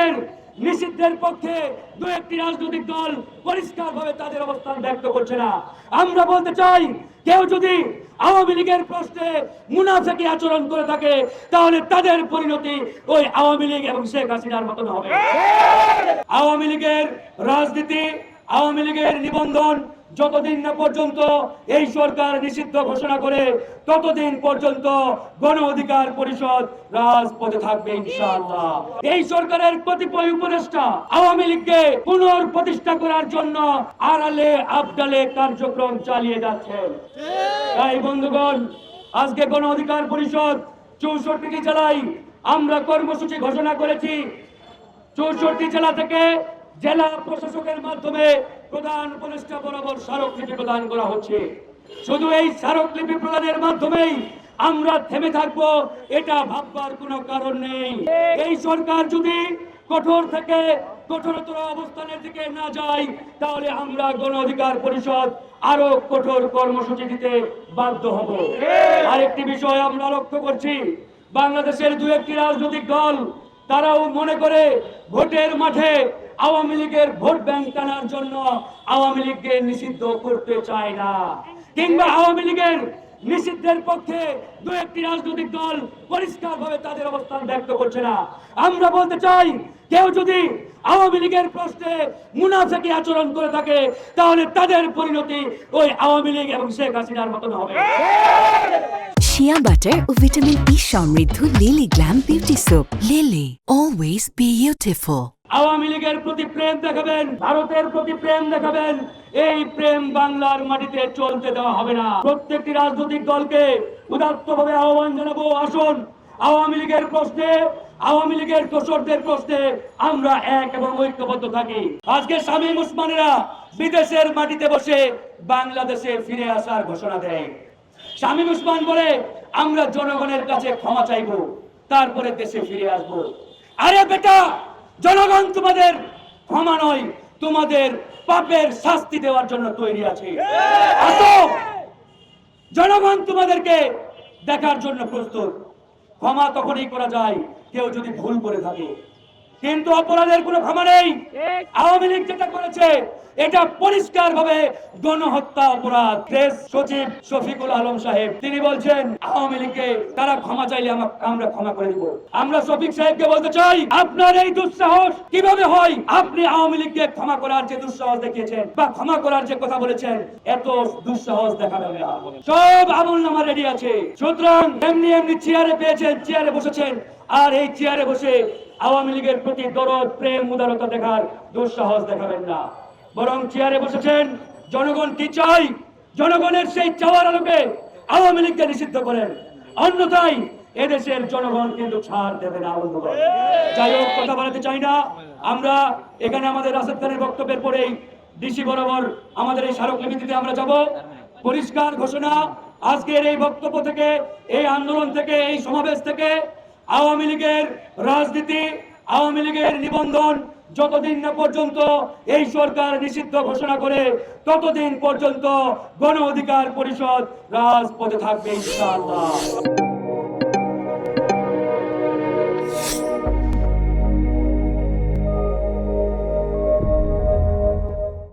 লীগের নিষিদ্ধের পক্ষে দু একটি রাজনৈতিক দল পরিষ্কারভাবে তাদের অবস্থান ব্যক্ত করছে না। আমরা বলতে চাই, কেউ যদি আওয়ামী লীগের প্রশ্নে মুনাফেকি আচরণ করে থাকে, তাহলে তাদের পরিণতি ওই আওয়ামী লীগ এবং শেখ হাসিনার মতন হবে। আওয়ামী লীগের রাজনীতি আওয়ামী লীগের নিবন্ধন যতদিন না পর্যন্ত এই সরকার নিষিদ্ধ ঘোষণা করে, ততদিন পর্যন্ত গণ অধিকার পরিষদ রাজপথে থাকবে ইনশাআল্লাহ। এই সরকারের কতিপয় উপদেষ্টা আওয়ামী লীগকে পুনঃপ্রতিষ্ঠা করার জন্য আড়ালে আবডালে কার্যক্রম চালিয়ে যাচ্ছেন। তাই বন্ধুগণ, আজকে গণ অধিকার পরিষদ চৌষট্টি জেলায় আমরা কর্মসূচি ঘোষণা করেছি। চৌষট্টি জেলা থেকে জেলা প্রশাসকের মাধ্যমে প্রধান উপদেষ্টা বরাবর স্মারকলিপি প্রদান করা হচ্ছে। শুধু এই স্মারকলিপি প্রদানের মাধ্যমেই আমরা থেমে থাকব, এটা ভাববার কোনো কারণ নেই। এই সরকার যদি কঠোর থেকে কঠোরতর অবস্থানের দিকে না যায়, তাহলে আমরা গণ অধিকার পরিষদ আরও কঠোর কর্মসূচি দিতে বাধ্য হব। আরেকটি বিষয় আমরা লক্ষ্য করছি, বাংলাদেশের দু একটি রাজনৈতিক দল, তারাও মনে করে ভোটের মাঠে আওয়ামী লীগের ভোট ব্যাংক টানার জন্য আওয়ামী লীগকে নিষিদ্ধ করতে চায় না। কিংবা আওয়ামী লীগের নিষিদ্ধের পক্ষে দু একটি রাজনৈতিক দল পরিষ্কারভাবে তাদের অবস্থান ব্যক্ত করছে না। আমরা বলতে চাই, কেউ যদি আওয়ামী লীগের প্রশ্নে মুনাফেকি আচরণ করে থাকে, তাহলে তাদের পরিণতি ওই আওয়ামী লীগ এবং শেখ হাসিনার মতন হবে। শিয়া বাটার ও ভিটামিন ই সমৃদ্ধ Lily glam beauty soap Lily always beautiful Awami লীগের প্রতি প্রেম দেখাবেন, ভারতের প্রতি প্রেম দেখাবেন। এই প্রেম বাংলার মাটিতে চলতে দেওয়া হবে না। প্রত্যেকটি রাজনৈতিক দলকে উদাত্ত ভাবে আহ্বান জানাব, আসুন। আওয়ামী লীগের প্রশ্নে, আওয়ামী লীগের দোসরদের প্রশ্নে আমরা এক এবং ঐক্যবদ্ধ থাকি। আজকে শামীম উসমানেরা বিদেশের মাটিতে বসে বাংলাদেশে ফিরে আসার ঘোষণা দেয়। শামীম উসমান বলে, আমরা জনগণের কাছে ক্ষমা চাইব, তারপরে দেশে ফিরে আসব। আরে বেটা জনগণ তোমাদের ক্ষমা নয় তোমাদের পাপের শাস্তি দেওয়ার জন্য তৈরি আছে। আসো! জনগণ তোমাদেরকে দেখার জন্য প্রস্তুত। ক্ষমা তখনই করা যায় কেউ যদি ভুল করে থাকে। কিন্তু অপরাধের কোনো ক্ষমা নেই। আওয়ামী লীগ যেটা করেছে এটা পরিষ্কার ভাবে গণহত্যা অপরাধ। প্রেস সচিব শফিকুল আলম সাহেব, তিনি বলছেন, আওয়ামী লীগকে তারা ক্ষমা চাইলে আমরা ক্ষমা করে দিব। আমরা শফিক সাহেবকে বলতে চাই, আপনার এই দুঃসাহস কীভাবে হয়? আপনি আওয়ামী লীগকে ক্ষমা করার যে দুঃসাহস দেখিয়েছেন বা ক্ষমা করার যে কথা বলেছেন, এত দুঃসাহস দেখাবেন না। সব আমল নামা রেডি আছে। সুতরাং এমনি এমনি চেয়ারে পেয়েছেন চেয়ারে বসেছেন। আর এই চেয়ারে বসে আওয়ামী লীগের প্রতি দরদ, প্রেম, উদারতা দেখার দুঃসাহস দেখাবেন না। বরং চেয়ারে বসেছেন জনগণ কি চাই জনগণের সেই চাওয়ার আলোকে আওয়ামী লীগকে নিষিদ্ধ করেন। অন্যথায় এদেশের জনগণ কিন্তু ছাড় দেবে না যাই হোক, কথা বলাতে চাই না। আমরা এখানে আমাদের রাশেদ খানের বক্তব্যের পরেই ডিসি বরাবর আমাদের এই স্মারকলিপিতে আমরা যাব। পরিষ্কার ঘোষণা, আজকের এই বক্তব্য থেকে, এই আন্দোলন থেকে, এই সমাবেশ থেকে আওয়ামী লীগের রাজনীতি, আওয়ামী লীগের নিবন্ধন যতদিন না পর্যন্ত এই সরকার নিষিদ্ধ ঘোষণা করে, ততদিন পর্যন্ত গণ অধিকার পরিষদ রাজপথে থাকবে ইনশাআল্লাহ।